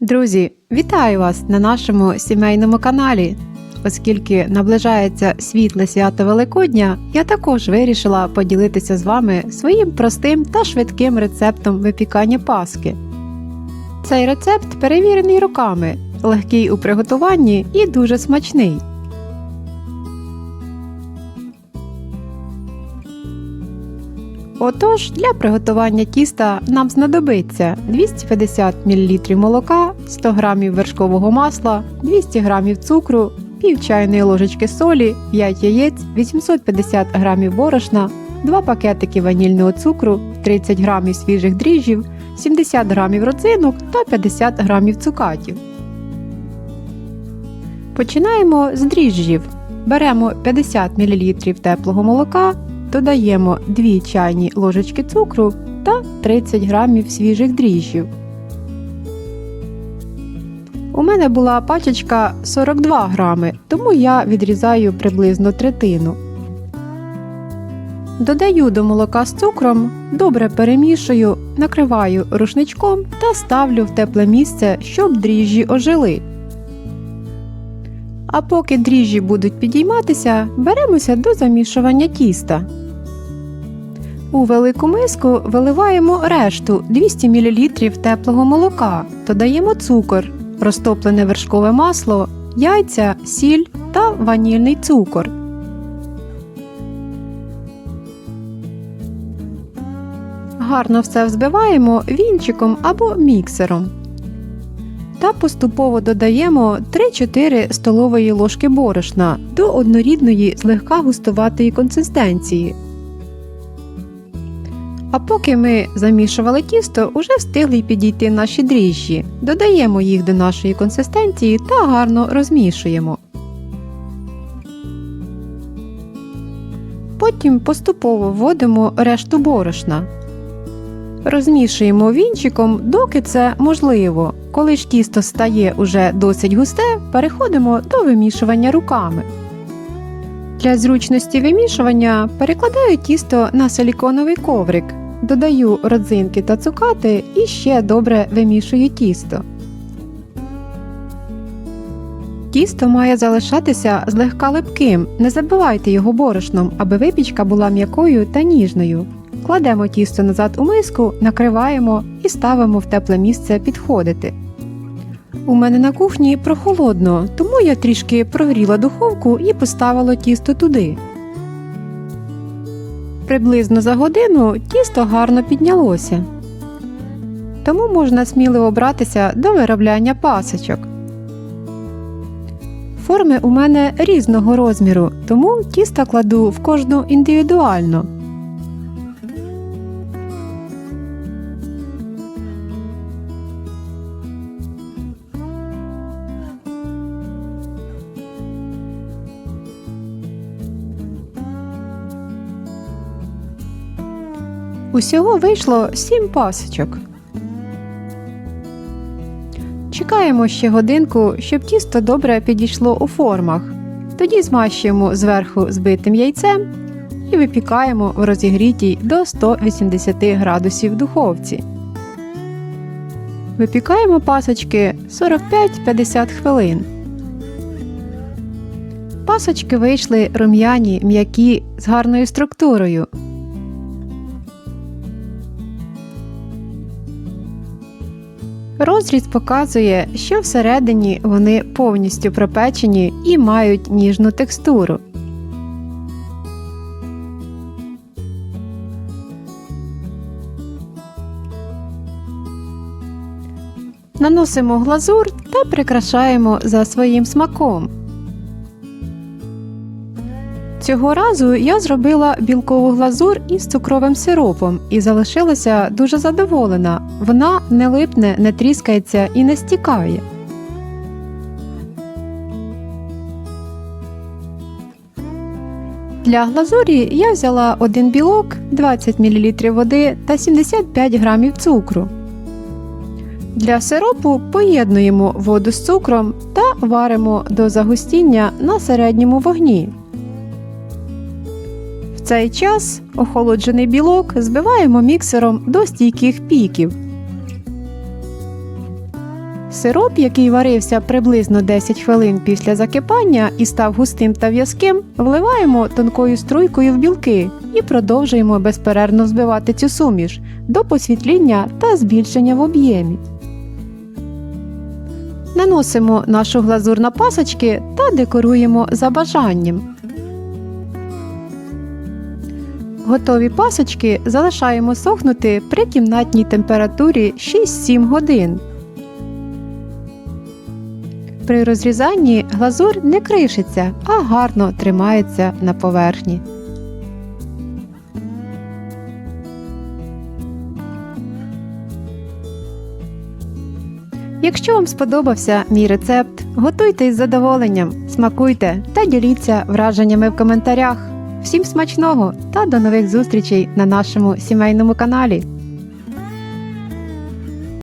Друзі, вітаю вас на нашому сімейному каналі. Оскільки наближається світле свято Великодня, я також вирішила поділитися з вами своїм простим та швидким рецептом випікання паски. Цей рецепт перевірений руками, легкий у приготуванні і дуже смачний. Отож, для приготування тіста нам знадобиться 250 мл молока, 100 г вершкового масла, 200 г цукру, пів чайної ложечки солі, 5 яєць, 850 г борошна, 2 пакетики ванільного цукру, 30 г свіжих дріжджів, 70 г родзинок та 50 г цукатів. Починаємо з дріжджів. Беремо 50 мл теплого молока, додаємо 2 чайні ложечки цукру та 30 грамів свіжих дріжджів. У мене була пачечка 42 грами, тому я відрізаю приблизно третину. Додаю до молока з цукром, добре перемішую, накриваю рушничком та ставлю в тепле місце, щоб дріжджі ожили. А поки дріжджі будуть підійматися, беремося до замішування тіста. У велику миску виливаємо решту 200 мл теплого молока, додаємо цукор, розтоплене вершкове масло, яйця, сіль та ванільний цукор. Гарно все взбиваємо вінчиком або міксером. Та поступово додаємо 3-4 столової ложки борошна до однорідної злегка густуватої консистенції. А поки ми замішували тісто, уже встигли підійти наші дріжджі. Додаємо їх до нашої консистенції та гарно розмішуємо. Потім поступово вводимо решту борошна. Розмішуємо вінчиком, доки це можливо. Коли ж тісто стає уже досить густе, переходимо до вимішування руками. Для зручності вимішування перекладаю тісто на силіконовий коврик, додаю родзинки та цукати і ще добре вимішую тісто. Тісто має залишатися злегка липким, не забивайте його борошном, аби випічка була м'якою та ніжною. Кладемо тісто назад у миску, накриваємо і ставимо в тепле місце підходити. У мене на кухні прохолодно, тому я трішки прогріла духовку і поставила тісто туди. Приблизно за годину тісто гарно піднялося. Тому можна сміливо братися до виробляння пасочок. Форми у мене різного розміру, тому тісто кладу в кожну індивідуально. Усього вийшло 7 пасочок. Чекаємо ще годинку, щоб тісто добре підійшло у формах. Тоді змащуємо зверху збитим яйцем і випікаємо в розігрітій до 180 градусів духовці. Випікаємо пасочки 45-50 хвилин. Пасочки вийшли рум'яні, м'які з гарною структурою. Розріз показує, що всередині вони повністю пропечені і мають ніжну текстуру. Наносимо глазур та прикрашаємо за своїм смаком. Цього разу я зробила білкову глазур із цукровим сиропом і залишилася дуже задоволена. Вона не липне, не тріскається і не стікає. Для глазурі я взяла один білок, 20 мл води та 75 г цукру. Для сиропу поєднуємо воду з цукром та варимо до загустіння на середньому вогні. Цей час охолоджений білок збиваємо міксером до стійких піків. Сироп, який варився приблизно 10 хвилин після закипання і став густим та в'язким, вливаємо тонкою струйкою в білки і продовжуємо безперервно взбивати цю суміш до посвітління та збільшення в об'ємі. Наносимо нашу глазур на пасочки та декоруємо за бажанням. Готові пасочки залишаємо сохнути при кімнатній температурі 6-7 годин. При розрізанні глазур не кришиться, а гарно тримається на поверхні. Якщо вам сподобався мій рецепт, готуйте із задоволенням, смакуйте та діліться враженнями в коментарях. Всім смачного та до нових зустрічей на нашому сімейному каналі.